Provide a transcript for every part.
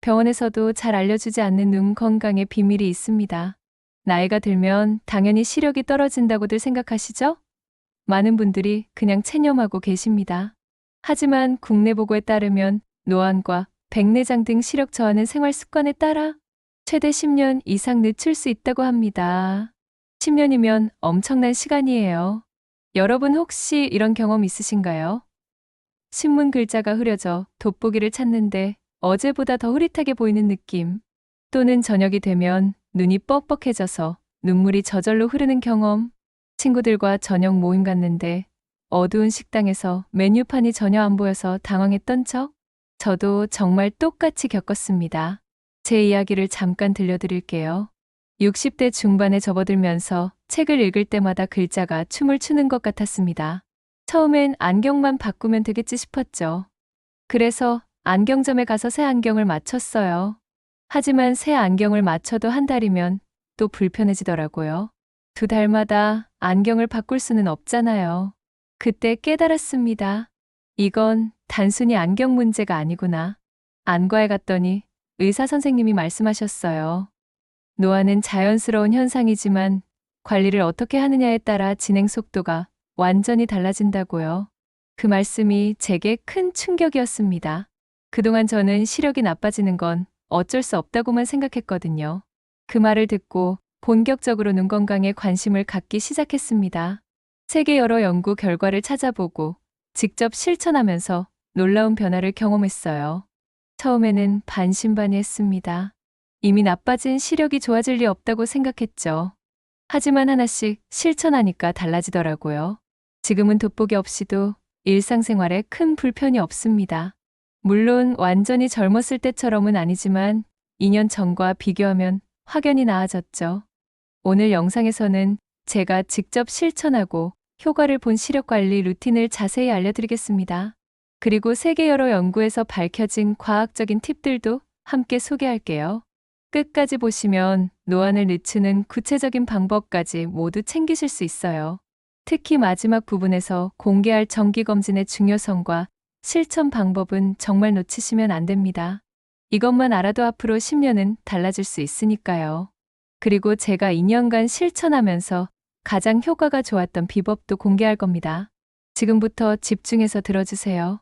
병원에서도 잘 알려주지 않는 눈 건강의 비밀이 있습니다. 나이가 들면 당연히 시력이 떨어진다고들 생각하시죠? 많은 분들이 그냥 체념하고 계십니다. 하지만 국내 보고에 따르면 노안과 백내장 등 시력 저하는 생활 습관에 따라 최대 10년 이상 늦출 수 있다고 합니다. 10년이면 엄청난 시간이에요. 여러분 혹시 이런 경험 있으신가요? 신문 글자가 흐려져 돋보기를 찾는데 어제보다 더 흐릿하게 보이는 느낌. 또는 저녁이 되면 눈이 뻑뻑해져서 눈물이 저절로 흐르는 경험. 친구들과 저녁 모임 갔는데 어두운 식당에서 메뉴판이 전혀 안 보여서 당황했던 적? 저도 정말 똑같이 겪었습니다. 제 이야기를 잠깐 들려드릴게요. 60대 중반에 접어들면서 책을 읽을 때마다 글자가 춤을 추는 것 같았습니다. 처음엔 안경만 바꾸면 되겠지 싶었죠. 그래서 안경점에 가서 새 안경을 맞췄어요. 하지만 새 안경을 맞춰도 한 달이면 또 불편해지더라고요. 두 달마다 안경을 바꿀 수는 없잖아요. 그때 깨달았습니다. 이건 단순히 안경 문제가 아니구나. 안과에 갔더니 의사 선생님이 말씀하셨어요. 노화는 자연스러운 현상이지만 관리를 어떻게 하느냐에 따라 진행 속도가 완전히 달라진다고요. 그 말씀이 제게 큰 충격이었습니다. 그동안 저는 시력이 나빠지는 건 어쩔 수 없다고만 생각했거든요. 그 말을 듣고 본격적으로 눈 건강에 관심을 갖기 시작했습니다. 세계 여러 연구 결과를 찾아보고 직접 실천하면서 놀라운 변화를 경험했어요. 처음에는 반신반의했습니다. 이미 나빠진 시력이 좋아질 리 없다고 생각했죠. 하지만 하나씩 실천하니까 달라지더라고요. 지금은 돋보기 없이도 일상생활에 큰 불편이 없습니다. 물론 완전히 젊었을 때처럼은 아니지만 2년 전과 비교하면 확연히 나아졌죠. 오늘 영상에서는 제가 직접 실천하고 효과를 본 시력 관리 루틴을 자세히 알려드리겠습니다. 그리고 세계 여러 연구에서 밝혀진 과학적인 팁들도 함께 소개할게요. 끝까지 보시면 노안을 늦추는 구체적인 방법까지 모두 챙기실 수 있어요. 특히 마지막 부분에서 공개할 정기검진의 중요성과 실천 방법은 정말 놓치시면 안 됩니다. 이것만 알아도 앞으로 10년은 달라질 수 있으니까요. 그리고 제가 2년간 실천하면서 가장 효과가 좋았던 비법도 공개할 겁니다. 지금부터 집중해서 들어주세요.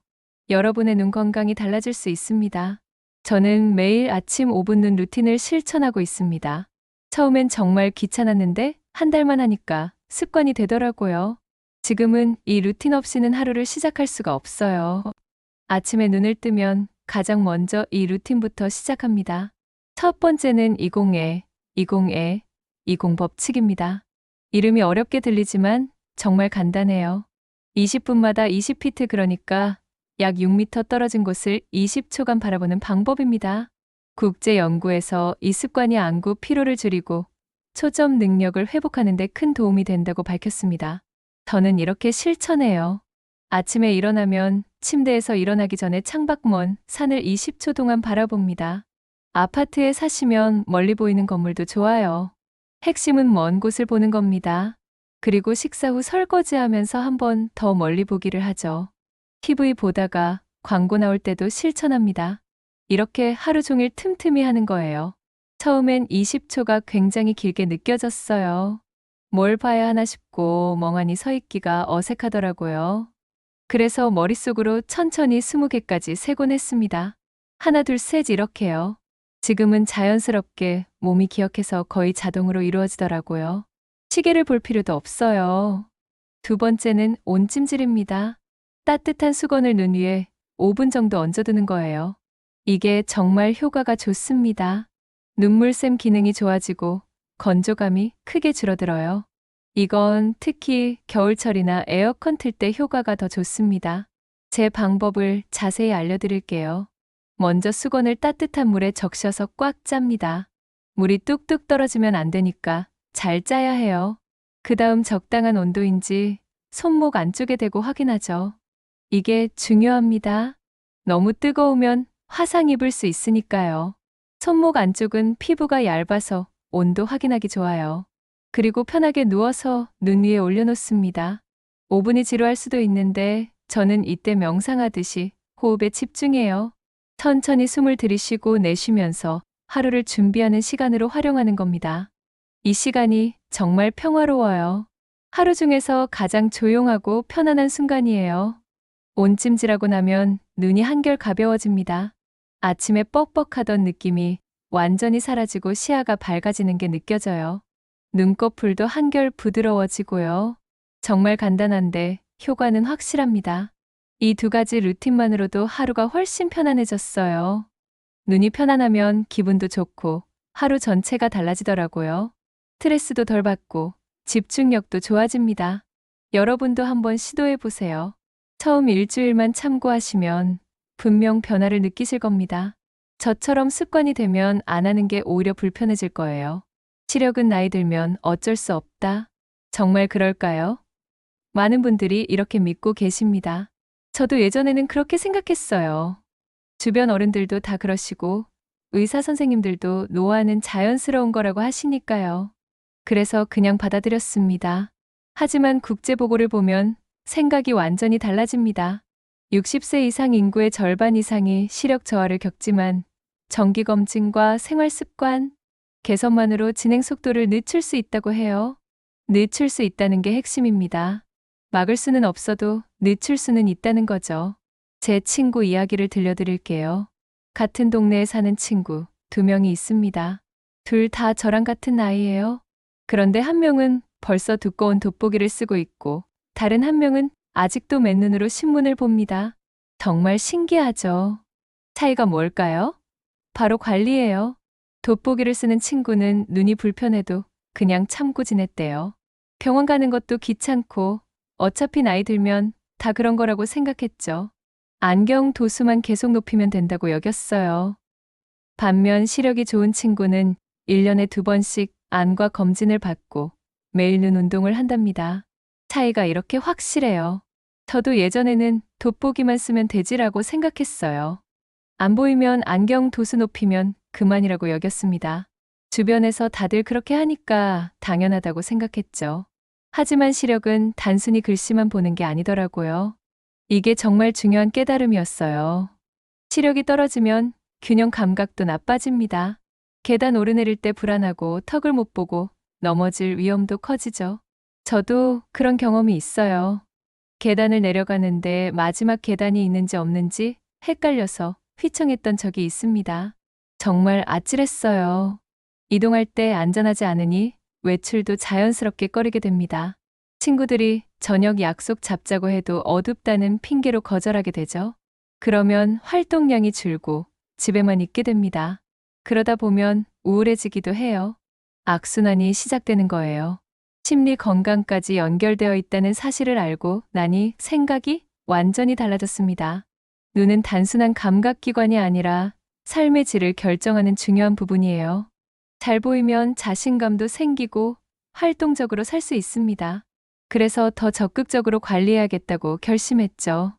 여러분의 눈 건강이 달라질 수 있습니다. 저는 매일 아침 5분 눈 루틴을 실천하고 있습니다. 처음엔 정말 귀찮았는데 한 달만 하니까 습관이 되더라고요. 지금은 이 루틴 없이는 하루를 시작할 수가 없어요. 아침에 눈을 뜨면 가장 먼저 이 루틴부터 시작합니다. 첫 번째는 20에, 20에, 20 법칙입니다. 이름이 어렵게 들리지만 정말 간단해요. 20분마다 20피트 그러니까 약 6m 떨어진 곳을 20초간 바라보는 방법입니다. 국제 연구에서 이 습관이 안구 피로를 줄이고 초점 능력을 회복하는 데 큰 도움이 된다고 밝혔습니다. 저는 이렇게 실천해요. 아침에 일어나면 침대에서 일어나기 전에 창밖먼 산을 20초 동안 바라봅니다. 아파트에 사시면 멀리 보이는 건물도 좋아요. 핵심은 먼 곳을 보는 겁니다. 그리고 식사 후 설거지하면서 한 번 더 멀리 보기를 하죠. TV 보다가 광고 나올 때도 실천합니다. 이렇게 하루 종일 틈틈이 하는 거예요. 처음엔 20초가 굉장히 길게 느껴졌어요. 뭘 봐야 하나 싶고 멍하니 서 있기가 어색하더라고요. 그래서 머릿속으로 천천히 20개까지 세곤 했습니다. 하나, 둘, 셋 이렇게요. 지금은 자연스럽게 몸이 기억해서 거의 자동으로 이루어지더라고요. 시계를 볼 필요도 없어요. 두 번째는 온찜질입니다. 따뜻한 수건을 눈 위에 5분 정도 얹어두는 거예요. 이게 정말 효과가 좋습니다. 눈물샘 기능이 좋아지고 건조감이 크게 줄어들어요. 이건 특히 겨울철이나 에어컨 틀 때 효과가 더 좋습니다. 제 방법을 자세히 알려드릴게요. 먼저 수건을 따뜻한 물에 적셔서 꽉 짭니다. 물이 뚝뚝 떨어지면 안 되니까 잘 짜야 해요. 그 다음 적당한 온도인지 손목 안쪽에 대고 확인하죠. 이게 중요합니다. 너무 뜨거우면 화상 입을 수 있으니까요. 손목 안쪽은 피부가 얇아서 온도 확인하기 좋아요. 그리고 편하게 누워서 눈 위에 올려놓습니다. 5분이 지루할 수도 있는데 저는 이때 명상하듯이 호흡에 집중해요. 천천히 숨을 들이쉬고 내쉬면서 하루를 준비하는 시간으로 활용하는 겁니다. 이 시간이 정말 평화로워요. 하루 중에서 가장 조용하고 편안한 순간이에요. 온찜질하고 나면 눈이 한결 가벼워집니다. 아침에 뻑뻑하던 느낌이 완전히 사라지고 시야가 밝아지는 게 느껴져요. 눈꺼풀도 한결 부드러워지고요. 정말 간단한데 효과는 확실합니다. 이 두 가지 루틴만으로도 하루가 훨씬 편안해졌어요. 눈이 편안하면 기분도 좋고 하루 전체가 달라지더라고요. 스트레스도 덜 받고 집중력도 좋아집니다. 여러분도 한번 시도해 보세요. 처음 일주일만 참고하시면 분명 변화를 느끼실 겁니다. 저처럼 습관이 되면 안 하는 게 오히려 불편해질 거예요. 시력은 나이 들면 어쩔 수 없다. 정말 그럴까요? 많은 분들이 이렇게 믿고 계십니다. 저도 예전에는 그렇게 생각했어요. 주변 어른들도 다 그러시고 의사 선생님들도 노화는 자연스러운 거라고 하시니까요. 그래서 그냥 받아들였습니다. 하지만 국제보고를 보면 생각이 완전히 달라집니다. 60세 이상 인구의 절반 이상이 시력 저하를 겪지만 정기검진과 생활습관, 개선만으로 진행 속도를 늦출 수 있다고 해요. 늦출 수 있다는 게 핵심입니다. 막을 수는 없어도 늦출 수는 있다는 거죠. 제 친구 이야기를 들려드릴게요. 같은 동네에 사는 친구 두 명이 있습니다. 둘 다 저랑 같은 나이예요. 그런데 한 명은 벌써 두꺼운 돋보기를 쓰고 있고 다른 한 명은 아직도 맨눈으로 신문을 봅니다. 정말 신기하죠. 차이가 뭘까요? 바로 관리예요. 돋보기를 쓰는 친구는 눈이 불편해도 그냥 참고 지냈대요. 병원 가는 것도 귀찮고 어차피 나이 들면 다 그런 거라고 생각했죠. 안경 도수만 계속 높이면 된다고 여겼어요. 반면 시력이 좋은 친구는 1년에 두 번씩 안과 검진을 받고 매일 눈 운동을 한답니다. 차이가 이렇게 확실해요. 저도 예전에는 돋보기만 쓰면 되지라고 생각했어요. 안 보이면 안경 도수 높이면 그만이라고 여겼습니다. 주변에서 다들 그렇게 하니까 당연하다고 생각했죠. 하지만 시력은 단순히 글씨만 보는 게 아니더라고요. 이게 정말 중요한 깨달음이었어요. 시력이 떨어지면 균형 감각도 나빠집니다. 계단 오르내릴 때 불안하고 턱을 못 보고 넘어질 위험도 커지죠. 저도 그런 경험이 있어요. 계단을 내려가는데 마지막 계단이 있는지 없는지 헷갈려서 휘청했던 적이 있습니다. 정말 아찔했어요. 이동할 때 안전하지 않으니 외출도 자연스럽게 꺼리게 됩니다. 친구들이 저녁 약속 잡자고 해도 어둡다는 핑계로 거절하게 되죠. 그러면 활동량이 줄고 집에만 있게 됩니다. 그러다 보면 우울해지기도 해요. 악순환이 시작되는 거예요. 심리 건강까지 연결되어 있다는 사실을 알고 나니 생각이 완전히 달라졌습니다. 눈은 단순한 감각기관이 아니라 삶의 질을 결정하는 중요한 부분이에요. 잘 보이면 자신감도 생기고 활동적으로 살 수 있습니다. 그래서 더 적극적으로 관리해야겠다고 결심했죠.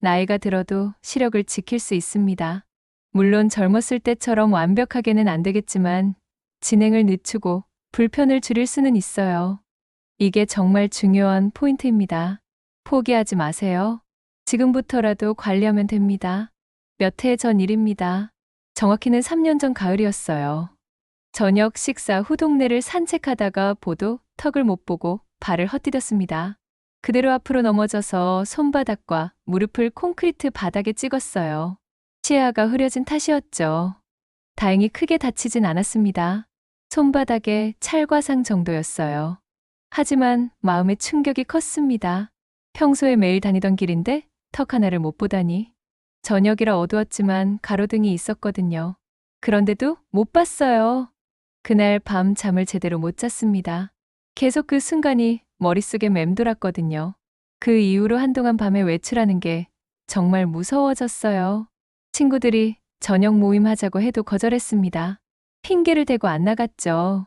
나이가 들어도 시력을 지킬 수 있습니다. 물론 젊었을 때처럼 완벽하게는 안 되겠지만 진행을 늦추고 불편을 줄일 수는 있어요. 이게 정말 중요한 포인트입니다. 포기하지 마세요. 지금부터라도 관리하면 됩니다. 몇 해 전 일입니다. 정확히는 3년 전 가을이었어요. 저녁 식사 후 동네를 산책하다가 보도 턱을 못 보고 발을 헛디뎠습니다. 그대로 앞으로 넘어져서 손바닥과 무릎을 콘크리트 바닥에 찍었어요. 치아가 흐려진 탓이었죠. 다행히 크게 다치진 않았습니다. 손바닥에 찰과상 정도였어요. 하지만 마음의 충격이 컸습니다. 평소에 매일 다니던 길인데 턱 하나를 못 보다니. 저녁이라 어두웠지만 가로등이 있었거든요. 그런데도 못 봤어요. 그날 밤 잠을 제대로 못 잤습니다. 계속 그 순간이 머릿속에 맴돌았거든요. 그 이후로 한동안 밤에 외출하는 게 정말 무서워졌어요. 친구들이 저녁 모임 하자고 해도 거절했습니다. 핑계를 대고 안 나갔죠.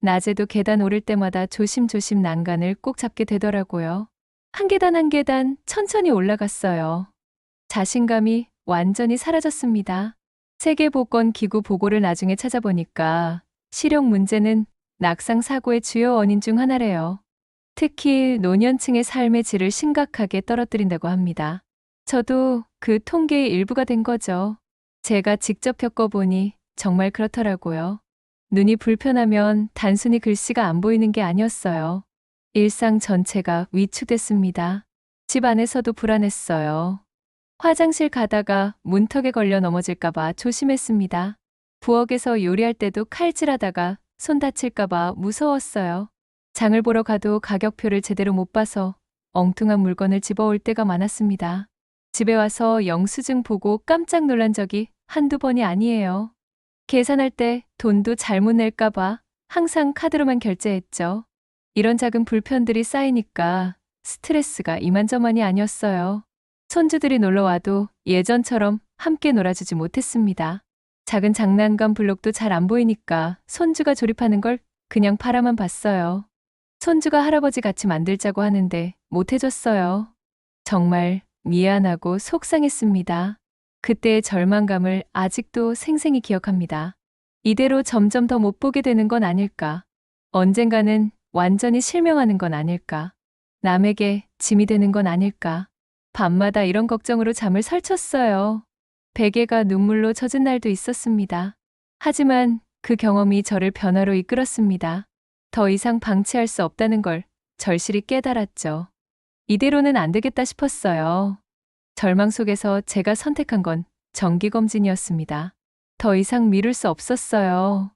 낮에도 계단 오를 때마다 조심조심 난간을 꼭 잡게 되더라고요. 한 계단 한 계단 천천히 올라갔어요. 자신감이 완전히 사라졌습니다. 세계보건 기구 보고를 나중에 찾아보니까 시력 문제는 낙상 사고의 주요 원인 중 하나래요. 특히 노년층의 삶의 질을 심각하게 떨어뜨린다고 합니다. 저도 그 통계의 일부가 된 거죠. 제가 직접 겪어보니 정말 그렇더라고요. 눈이 불편하면 단순히 글씨가 안 보이는 게 아니었어요. 일상 전체가 위축됐습니다. 집 안에서도 불안했어요. 화장실 가다가 문턱에 걸려 넘어질까봐 조심했습니다. 부엌에서 요리할 때도 칼질하다가 손 다칠까봐 무서웠어요. 장을 보러 가도 가격표를 제대로 못 봐서 엉뚱한 물건을 집어올 때가 많았습니다. 집에 와서 영수증 보고 깜짝 놀란 적이 한두 번이 아니에요. 계산할 때 돈도 잘못 낼까봐 항상 카드로만 결제했죠. 이런 작은 불편들이 쌓이니까 스트레스가 이만저만이 아니었어요. 손주들이 놀러 와도 예전처럼 함께 놀아주지 못했습니다. 작은 장난감 블록도 잘 안 보이니까 손주가 조립하는 걸 그냥 바라만 봤어요. 손주가 할아버지 같이 만들자고 하는데 못 해줬어요. 정말 미안하고 속상했습니다. 그때의 절망감을 아직도 생생히 기억합니다. 이대로 점점 더 못 보게 되는 건 아닐까. 언젠가는 완전히 실명하는 건 아닐까. 남에게 짐이 되는 건 아닐까. 밤마다 이런 걱정으로 잠을 설쳤어요. 베개가 눈물로 젖은 날도 있었습니다. 하지만 그 경험이 저를 변화로 이끌었습니다. 더 이상 방치할 수 없다는 걸 절실히 깨달았죠. 이대로는 안 되겠다 싶었어요. 절망 속에서 제가 선택한 건 정기검진이었습니다. 더 이상 미룰 수 없었어요.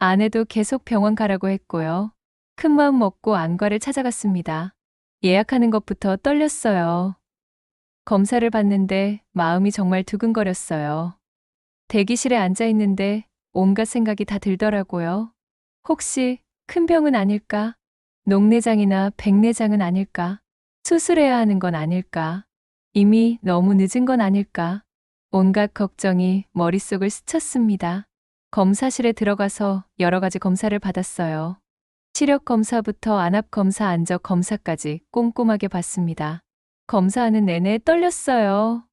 아내도 계속 병원 가라고 했고요. 큰 마음 먹고 안과를 찾아갔습니다. 예약하는 것부터 떨렸어요. 검사를 받는데 마음이 정말 두근거렸어요. 대기실에 앉아 있는데 온갖 생각이 다 들더라고요. 혹시 큰 병은 아닐까? 녹내장이나 백내장은 아닐까? 수술해야 하는 건 아닐까? 이미 너무 늦은 건 아닐까? 온갖 걱정이 머릿속을 스쳤습니다. 검사실에 들어가서 여러 가지 검사를 받았어요. 시력 검사부터 안압 검사, 안적 검사까지 꼼꼼하게 봤습니다. 검사하는 내내 떨렸어요.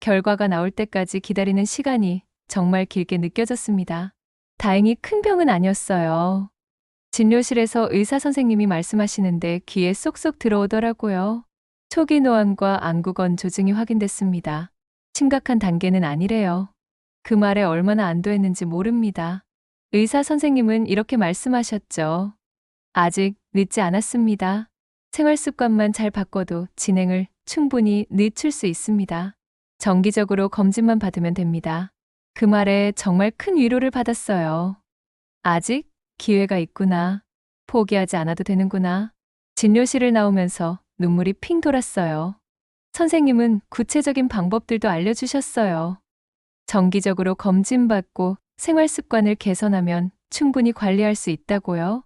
결과가 나올 때까지 기다리는 시간이 정말 길게 느껴졌습니다. 다행히 큰 병은 아니었어요. 진료실에서 의사 선생님이 말씀하시는데 귀에 쏙쏙 들어오더라고요. 초기 노안과 안구건 조증이 확인됐습니다. 심각한 단계는 아니래요. 그 말에 얼마나 안도했는지 모릅니다. 의사 선생님은 이렇게 말씀하셨죠. 아직 늦지 않았습니다. 생활 습관만 잘 바꿔도 진행을 충분히 늦출 수 있습니다. 정기적으로 검진만 받으면 됩니다. 그 말에 정말 큰 위로를 받았어요. 아직 기회가 있구나. 포기하지 않아도 되는구나. 진료실을 나오면서 눈물이 핑 돌았어요. 선생님은 구체적인 방법들도 알려주셨어요. 정기적으로 검진받고 생활 습관을 개선하면 충분히 관리할 수 있다고요.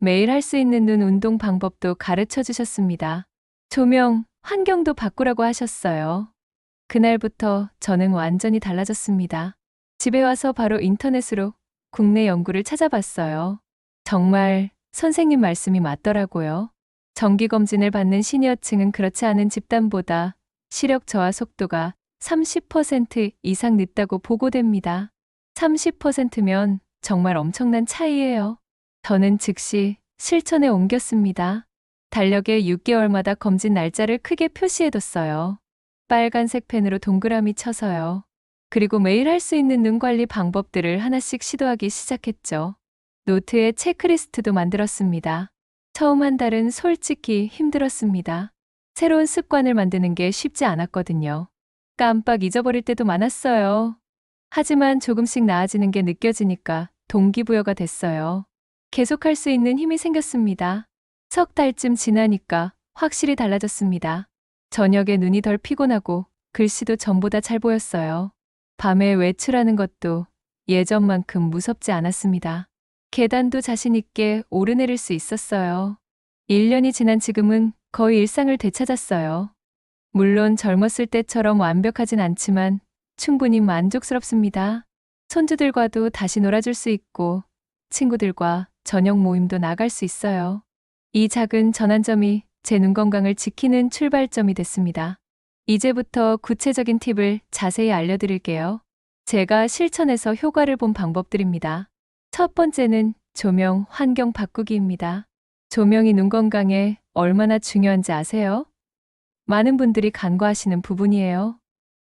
매일 할 수 있는 눈 운동 방법도 가르쳐 주셨습니다. 조명, 환경도 바꾸라고 하셨어요. 그날부터 저는 완전히 달라졌습니다. 집에 와서 바로 인터넷으로 국내 연구를 찾아봤어요. 정말 선생님 말씀이 맞더라고요. 정기검진을 받는 시니어층은 그렇지 않은 집단보다 시력 저하 속도가 30% 이상 늦다고 보고됩니다. 30%면 정말 엄청난 차이예요. 저는 즉시 실천에 옮겼습니다. 달력에 6개월마다 검진 날짜를 크게 표시해뒀어요. 빨간색 펜으로 동그라미 쳐서요. 그리고 매일 할 수 있는 눈 관리 방법들을 하나씩 시도하기 시작했죠. 노트에 체크리스트도 만들었습니다. 처음 한 달은 솔직히 힘들었습니다. 새로운 습관을 만드는 게 쉽지 않았거든요. 깜빡 잊어버릴 때도 많았어요. 하지만 조금씩 나아지는 게 느껴지니까 동기부여가 됐어요. 계속할 수 있는 힘이 생겼습니다. 석 달쯤 지나니까 확실히 달라졌습니다. 저녁에 눈이 덜 피곤하고 글씨도 전보다 잘 보였어요. 밤에 외출하는 것도 예전만큼 무섭지 않았습니다. 계단도 자신있게 오르내릴 수 있었어요. 1년이 지난 지금은 거의 일상을 되찾았어요. 물론 젊었을 때처럼 완벽하진 않지만 충분히 만족스럽습니다. 손주들과도 다시 놀아줄 수 있고 친구들과 저녁 모임도 나갈 수 있어요. 이 작은 전환점이 제 눈 건강을 지키는 출발점이 됐습니다. 이제부터 구체적인 팁을 자세히 알려드릴게요. 제가 실천해서 효과를 본 방법들입니다. 첫 번째는 조명 환경 바꾸기입니다. 조명이 눈 건강에 얼마나 중요한지 아세요? 많은 분들이 간과하시는 부분이에요.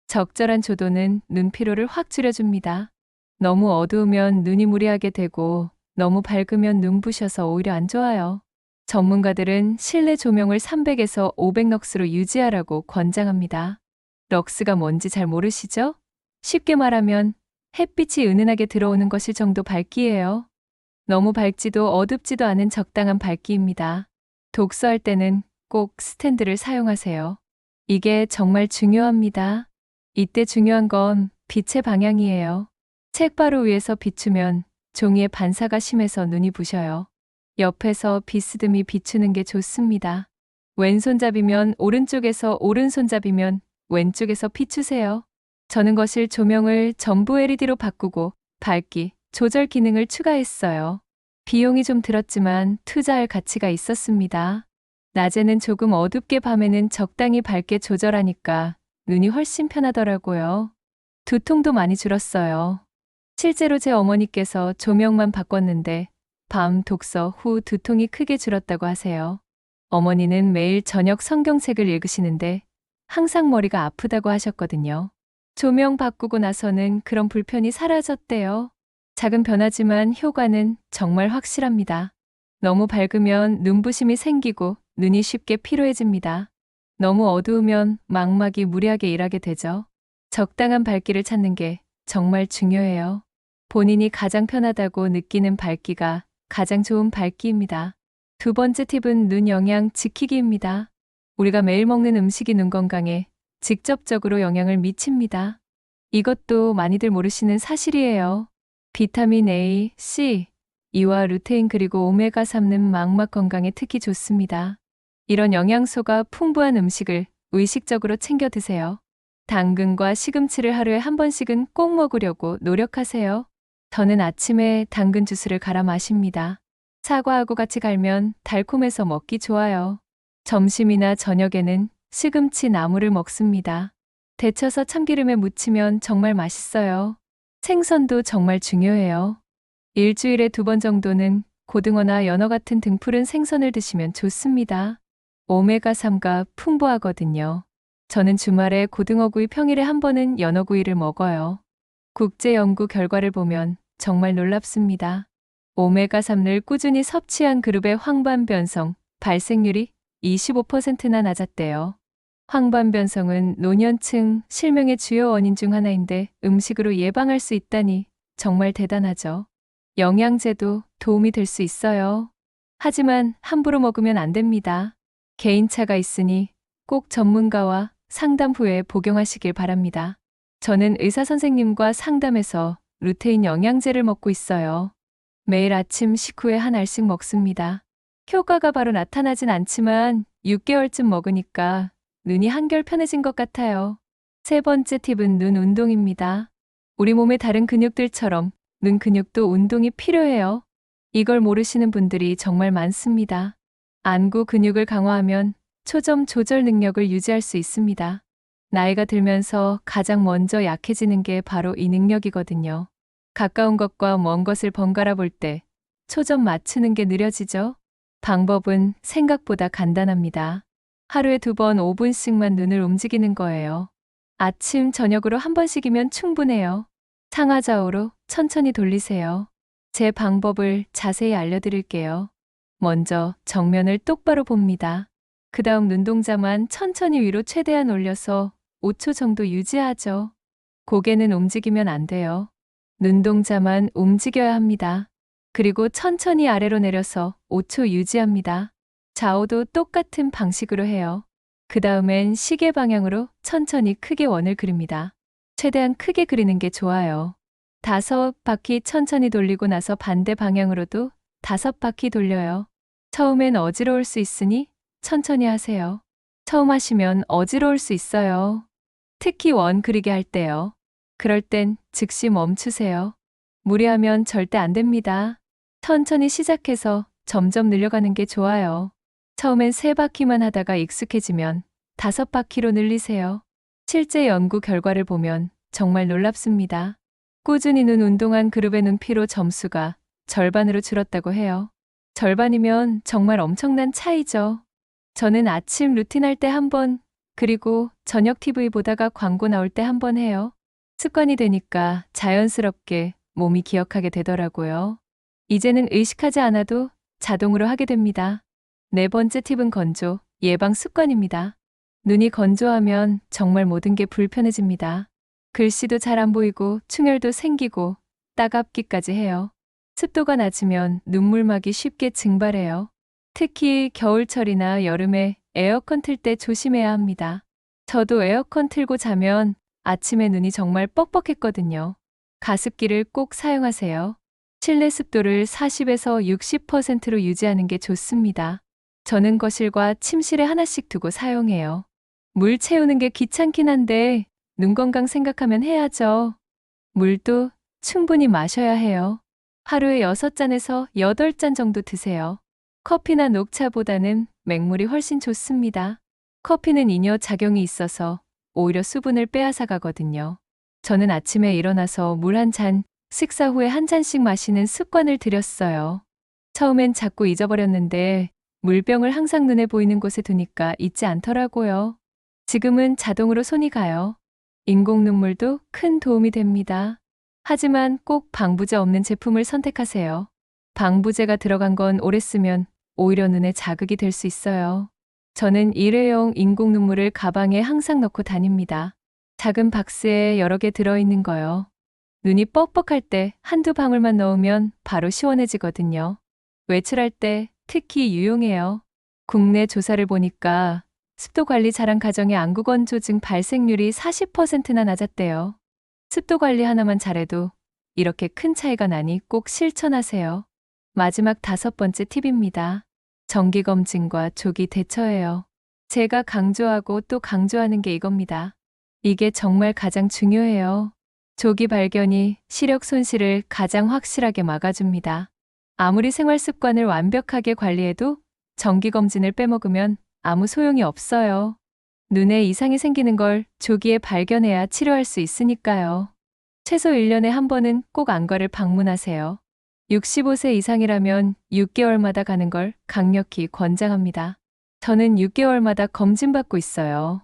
적절한 조도는 눈 피로를 확 줄여줍니다. 너무 어두우면 눈이 무리하게 되고 너무 밝으면 눈부셔서 오히려 안 좋아요. 전문가들은 실내 조명을 300에서 500 럭스로 유지하라고 권장합니다. 럭스가 뭔지 잘 모르시죠? 쉽게 말하면 햇빛이 은은하게 들어오는 것일 정도 밝기예요. 너무 밝지도 어둡지도 않은 적당한 밝기입니다. 독서할 때는 꼭 스탠드를 사용하세요. 이게 정말 중요합니다. 이때 중요한 건 빛의 방향이에요. 책 바로 위에서 비추면 종이의 반사가 심해서 눈이 부셔요. 옆에서 비스듬히 비추는 게 좋습니다. 왼손잡이면 오른쪽에서 오른손잡이면 왼쪽에서 비추세요. 저는 거실 조명을 전부 LED로 바꾸고 밝기, 조절 기능을 추가했어요. 비용이 좀 들었지만 투자할 가치가 있었습니다. 낮에는 조금 어둡게 밤에는 적당히 밝게 조절하니까 눈이 훨씬 편하더라고요. 두통도 많이 줄었어요. 실제로 제 어머니께서 조명만 바꿨는데 밤 독서 후 두통이 크게 줄었다고 하세요. 어머니는 매일 저녁 성경책을 읽으시는데 항상 머리가 아프다고 하셨거든요. 조명 바꾸고 나서는 그런 불편이 사라졌대요. 작은 변화지만 효과는 정말 확실합니다. 너무 밝으면 눈부심이 생기고 눈이 쉽게 피로해집니다. 너무 어두우면 망막이 무리하게 일하게 되죠. 적당한 밝기를 찾는 게 정말 중요해요. 본인이 가장 편하다고 느끼는 밝기가 가장 좋은 밝기입니다. 두 번째 팁은 눈 영양 지키기입니다. 우리가 매일 먹는 음식이 눈 건강에 직접적으로 영향을 미칩니다. 이것도 많이들 모르시는 사실이에요. 비타민 A, C, 이와 루테인 그리고 오메가3는 망막 건강에 특히 좋습니다. 이런 영양소가 풍부한 음식을 의식적으로 챙겨 드세요. 당근과 시금치를 하루에 한 번씩은 꼭 먹으려고 노력하세요. 저는 아침에 당근 주스를 갈아 마십니다. 사과하고 같이 갈면 달콤해서 먹기 좋아요. 점심이나 저녁에는 시금치 나물을 먹습니다. 데쳐서 참기름에 무치면 정말 맛있어요. 생선도 정말 중요해요. 일주일에 두 번 정도는 고등어나 연어 같은 등푸른 생선을 드시면 좋습니다. 오메가3가 풍부하거든요. 저는 주말에 고등어구이 평일에 한 번은 연어구이를 먹어요. 국제 연구 결과를 보면 정말 놀랍습니다. 오메가3를 꾸준히 섭취한 그룹의 황반 변성 발생률이 25%나 낮았대요. 황반 변성은 노년층 실명의 주요 원인 중 하나인데 음식으로 예방할 수 있다니 정말 대단하죠. 영양제도 도움이 될 수 있어요. 하지만 함부로 먹으면 안 됩니다. 개인차가 있으니 꼭 전문가와 상담 후에 복용하시길 바랍니다. 저는 의사 선생님과 상담해서 루테인 영양제를 먹고 있어요. 매일 아침 식후에 한 알씩 먹습니다. 효과가 바로 나타나진 않지만 6개월쯤 먹으니까 눈이 한결 편해진 것 같아요. 세 번째 팁은 눈 운동입니다. 우리 몸의 다른 근육들처럼 눈 근육도 운동이 필요해요. 이걸 모르시는 분들이 정말 많습니다. 안구 근육을 강화하면 초점 조절 능력을 유지할 수 있습니다. 나이가 들면서 가장 먼저 약해지는 게 바로 이 능력이거든요. 가까운 것과 먼 것을 번갈아 볼 때 초점 맞추는 게 느려지죠? 방법은 생각보다 간단합니다. 하루에 두 번 5분씩만 눈을 움직이는 거예요. 아침, 저녁으로 한 번씩이면 충분해요. 상하좌우로 천천히 돌리세요. 제 방법을 자세히 알려드릴게요. 먼저 정면을 똑바로 봅니다. 그 다음 눈동자만 천천히 위로 최대한 올려서 5초 정도 유지하죠. 고개는 움직이면 안 돼요. 눈동자만 움직여야 합니다. 그리고 천천히 아래로 내려서 5초 유지합니다. 좌우도 똑같은 방식으로 해요. 그 다음엔 시계 방향으로 천천히 크게 원을 그립니다. 최대한 크게 그리는 게 좋아요. 다섯 바퀴 천천히 돌리고 나서 반대 방향으로도 다섯 바퀴 돌려요. 처음엔 어지러울 수 있으니 천천히 하세요. 처음 하시면 어지러울 수 있어요. 특히 원 그리게 할 때요. 그럴 땐 즉시 멈추세요. 무리하면 절대 안 됩니다. 천천히 시작해서 점점 늘려가는 게 좋아요. 처음엔 세 바퀴만 하다가 익숙해지면 다섯 바퀴로 늘리세요. 실제 연구 결과를 보면 정말 놀랍습니다. 꾸준히 눈 운동한 그룹의 눈피로 점수가 절반으로 줄었다고 해요. 절반이면 정말 엄청난 차이죠. 저는 아침 루틴 할 때 한 번 그리고 저녁 TV 보다가 광고 나올 때 한 번 해요. 습관이 되니까 자연스럽게 몸이 기억하게 되더라고요. 이제는 의식하지 않아도 자동으로 하게 됩니다. 네 번째 팁은 건조, 예방 습관입니다. 눈이 건조하면 정말 모든 게 불편해집니다. 글씨도 잘 안 보이고 충혈도 생기고 따갑기까지 해요. 습도가 낮으면 눈물막이 쉽게 증발해요. 특히 겨울철이나 여름에 에어컨 틀 때 조심해야 합니다. 저도 에어컨 틀고 자면 아침에 눈이 정말 뻑뻑했거든요. 가습기를 꼭 사용하세요. 실내 습도를 40에서 60%로 유지하는 게 좋습니다. 저는 거실과 침실에 하나씩 두고 사용해요. 물 채우는 게 귀찮긴 한데 눈 건강 생각하면 해야죠. 물도 충분히 마셔야 해요. 하루에 6잔에서 8잔 정도 드세요. 커피나 녹차보다는 맹물이 훨씬 좋습니다. 커피는 이뇨 작용이 있어서 오히려 수분을 빼앗아 가거든요. 저는 아침에 일어나서 물 한 잔, 식사 후에 한 잔씩 마시는 습관을 들였어요. 처음엔 자꾸 잊어버렸는데 물병을 항상 눈에 보이는 곳에 두니까 잊지 않더라고요. 지금은 자동으로 손이 가요. 인공 눈물도 큰 도움이 됩니다. 하지만 꼭 방부제 없는 제품을 선택하세요. 방부제가 들어간 건 오래 쓰면 오히려 눈에 자극이 될 수 있어요. 저는 일회용 인공 눈물을 가방에 항상 넣고 다닙니다. 작은 박스에 여러 개 들어있는 거요. 눈이 뻑뻑할 때 한두 방울만 넣으면 바로 시원해지거든요. 외출할 때 특히 유용해요. 국내 조사를 보니까 습도 관리 잘한 가정의 안구 건조증 발생률이 40%나 낮았대요. 습도 관리 하나만 잘해도 이렇게 큰 차이가 나니 꼭 실천하세요. 마지막 다섯 번째 팁입니다. 정기검진과 조기 대처예요. 제가 강조하고 또 강조하는 게 이겁니다. 이게 정말 가장 중요해요. 조기 발견이 시력 손실을 가장 확실하게 막아줍니다. 아무리 생활 습관을 완벽하게 관리해도 정기검진을 빼먹으면 아무 소용이 없어요. 눈에 이상이 생기는 걸 조기에 발견해야 치료할 수 있으니까요. 최소 1년에 한 번은 꼭 안과를 방문하세요. 65세 이상이라면 6개월마다 가는 걸 강력히 권장합니다. 저는 6개월마다 검진받고 있어요.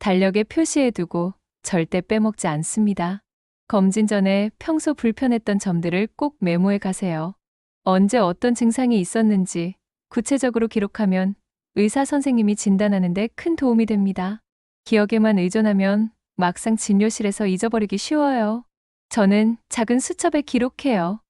달력에 표시해두고 절대 빼먹지 않습니다. 검진 전에 평소 불편했던 점들을 꼭 메모해 가세요. 언제 어떤 증상이 있었는지 구체적으로 기록하면 의사 선생님이 진단하는데 큰 도움이 됩니다. 기억에만 의존하면 막상 진료실에서 잊어버리기 쉬워요. 저는 작은 수첩에 기록해요.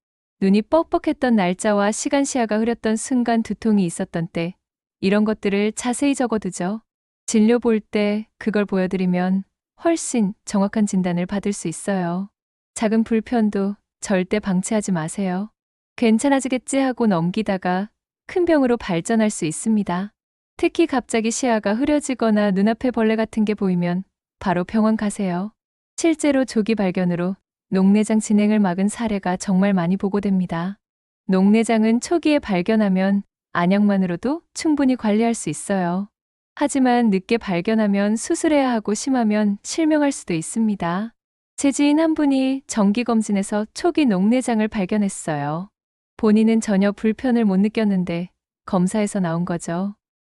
눈이 뻑뻑했던 날짜와 시간 시야가 흐렸던 순간 두통이 있었던 때, 이런 것들을 자세히 적어두죠. 진료 볼 때 그걸 보여드리면 훨씬 정확한 진단을 받을 수 있어요. 작은 불편도 절대 방치하지 마세요. 괜찮아지겠지 하고 넘기다가 큰 병으로 발전할 수 있습니다. 특히 갑자기 시야가 흐려지거나 눈앞에 벌레 같은 게 보이면 바로 병원 가세요. 실제로 조기 발견으로 녹내장 진행을 막은 사례가 정말 많이 보고됩니다. 녹내장은 초기에 발견하면 안약만으로도 충분히 관리할 수 있어요. 하지만 늦게 발견하면 수술해야 하고 심하면 실명할 수도 있습니다. 제 지인 한 분이 정기검진에서 초기 녹내장을 발견했어요. 본인은 전혀 불편을 못 느꼈는데 검사에서 나온 거죠.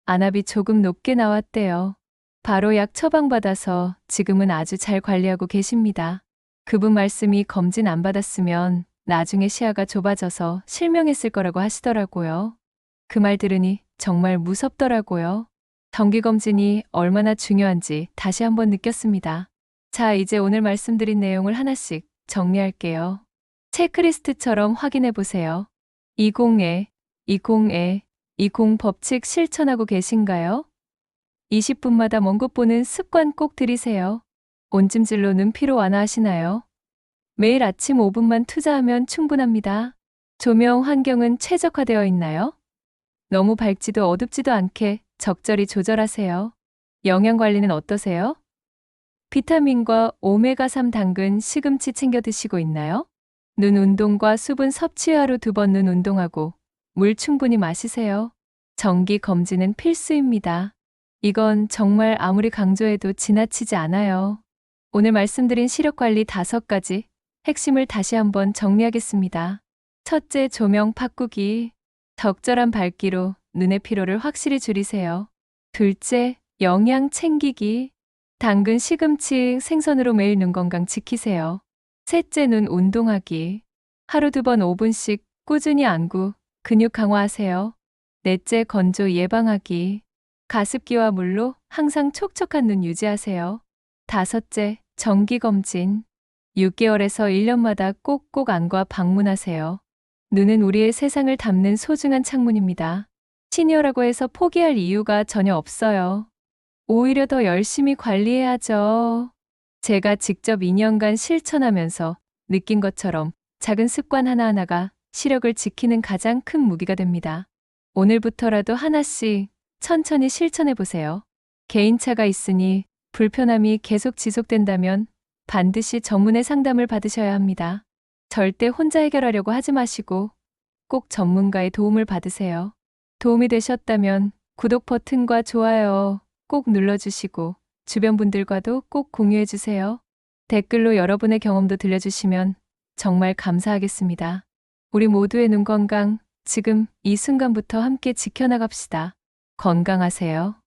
안압이 조금 높게 나왔대요. 바로 약 처방받아서 지금은 아주 잘 관리하고 계십니다. 그분 말씀이 검진 안 받았으면 나중에 시야가 좁아져서 실명했을 거라고 하시더라고요. 그 말 들으니 정말 무섭더라고요. 정기검진이 얼마나 중요한지 다시 한번 느꼈습니다. 자, 이제 오늘 말씀드린 내용을 하나씩 정리할게요. 체크리스트처럼 확인해 보세요. 20에, 20에, 20 법칙 실천하고 계신가요? 20분마다 먼 곳 보는 습관 꼭 들이세요. 온찜질로 눈 피로 완화하시나요? 매일 아침 5분만 투자하면 충분합니다. 조명 환경은 최적화되어 있나요? 너무 밝지도 어둡지도 않게 적절히 조절하세요. 영양 관리는 어떠세요? 비타민과 오메가3 당근, 시금치 챙겨 드시고 있나요? 눈 운동과 수분 섭취 하루 두 번 눈 운동하고 물 충분히 마시세요. 정기 검진은 필수입니다. 이건 정말 아무리 강조해도 지나치지 않아요. 오늘 말씀드린 시력 관리 다섯 가지 핵심을 다시 한번 정리하겠습니다. 첫째, 조명 바꾸기. 적절한 밝기로 눈의 피로를 확실히 줄이세요. 둘째, 영양 챙기기. 당근, 시금치, 생선으로 매일 눈 건강 지키세요. 셋째, 눈 운동하기. 하루 두 번 5분씩 꾸준히 안구, 근육 강화하세요. 넷째, 건조 예방하기. 가습기와 물로 항상 촉촉한 눈 유지하세요. 다섯째, 정기검진. 6개월에서 1년마다 꼭꼭 안과 방문하세요. 눈은 우리의 세상을 담는 소중한 창문입니다. 시니어라고 해서 포기할 이유가 전혀 없어요. 오히려 더 열심히 관리해야죠. 제가 직접 2년간 실천하면서 느낀 것처럼 작은 습관 하나하나가 시력을 지키는 가장 큰 무기가 됩니다. 오늘부터라도 하나씩 천천히 실천해 보세요. 개인차가 있으니 불편함이 계속 지속된다면 반드시 전문의 상담을 받으셔야 합니다. 절대 혼자 해결하려고 하지 마시고 꼭 전문가의 도움을 받으세요. 도움이 되셨다면 구독 버튼과 좋아요 꼭 눌러주시고 주변 분들과도 꼭 공유해주세요. 댓글로 여러분의 경험도 들려주시면 정말 감사하겠습니다. 우리 모두의 눈 건강 지금 이 순간부터 함께 지켜나갑시다. 건강하세요.